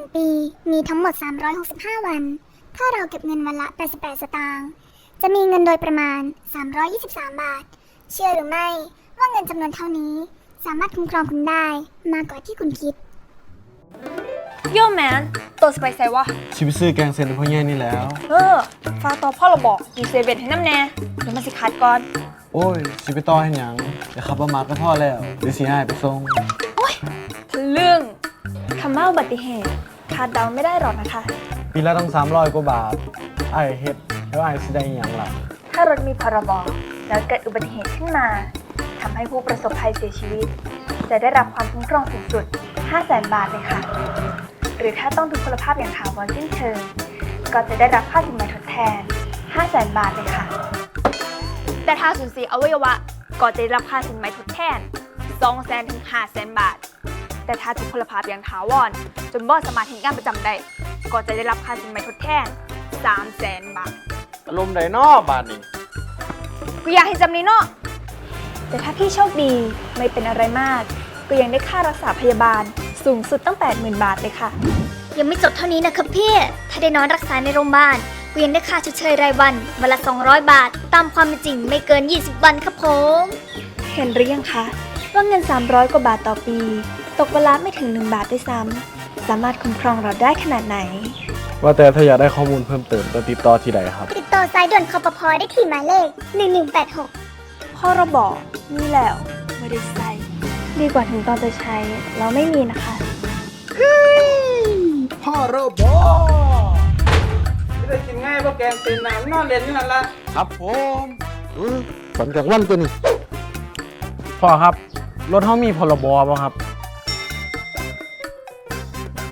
1ปี มีทั้งหมด 365 วัน ถ้าเราเก็บเงินวันละ 88 สตางค์จะมีเงินโดยประมาณ 323 บาท เชื่อหรือไม่ว่าเงินจำนวนเท่านี้ สามารถคุ้มครองคุณได้มากกว่าที่คุณคิด โย่แมนตัวสไปใส่วะชิไปซื้อแกงเซนพ่อใหญ่นี่แหล้ว เออฟ้าต่อพ่อเราบอกอยู่เซเว่นให้น้ำแน่เดี๋ยวมาสิคัดก่อน โอ้ยชิไปต่อให้หยังเดี๋ยวขับประมาก็พอแล้วเดี๋ยวสีให้ไปส่งทะลึ่งคำว่าอุบัติเหตุคาดเดาไม่ได้หรอกนะคะ ปีละต้อง300กว่าบาทไอ้ายเฮ็ดแล้วไอ้ายสิได้อิหยังล่ะ ถ้ารถมีพรบแล้วเกิดอุบัติเหตุขึ้นมาทำให้ผู้ประสบภัยเสียชีวิต จะได้รับความคุ้มครองสูงสุด 500,000 บาทเลยค่ะ หรือถ้าต้องทุพพลภาพอย่างถาวรสิ้นเชิง ก็จะได้รับค่าสินไหมทดแทน 500,000 บาทเลยค่ะ แต่ถ้าสูญเสียอวัยวะ ก็จะได้รับค่าสินไหมทดแทน 200,000ถึง500,000 บาท แต่ถ้าทุพพลภาพอย่างถาวร จนบ่สามารถเห็นงานประจำได้ ก็จะได้รับค่าสินไหมทดแทน300,000บาท อารมณ์ไดนอบาทนี่กูอยากให้จำนี้เนาะ แต่ถ้าพี่โชคดีไม่เป็นอะไรมาก ก็ยังได้ค่ารักษาพยาบาลสูงสุดตั้ง 80,000 บาทเลยค่ะ ยังไม่จบเท่านี้นะครับพี่ ถ้าได้นอนรักษาในโรงพยาบาลก็ยังได้ค่าชดเชยรายวัน วันละ 200 บาท ตามความเป็นจริงไม่เกิน 20 วันครับผม เห็นหรือยังคะ ว่าเงิน 300 กว่าบาทต่อปี ตกเวลาไม่ถึง 1 บาทด้วยซ้ำ สามารถคุ้มครองเราได้ขนาดไหน ว่าแต่ถ้าอยากได้ข้อมูลเพิ่มเติมต้องติดต่อที่ใดครับ ติดต่อสายด่วนคอปพได้ที่หมายเลข 1186พ่อเราบอกนี่แล้วไม่ได้ใส่ดีกว่าถึงตอนจะใช้แล้วไม่มีนะคะ พ่อโรบอไม่ได้กินง่ายเพราะแกงเป็นน้ำนอนเล่นนี่นั่นละครับผมฝันจากวันตัวนี้พ่อครับ รถเฮามีพรบบ่ครับ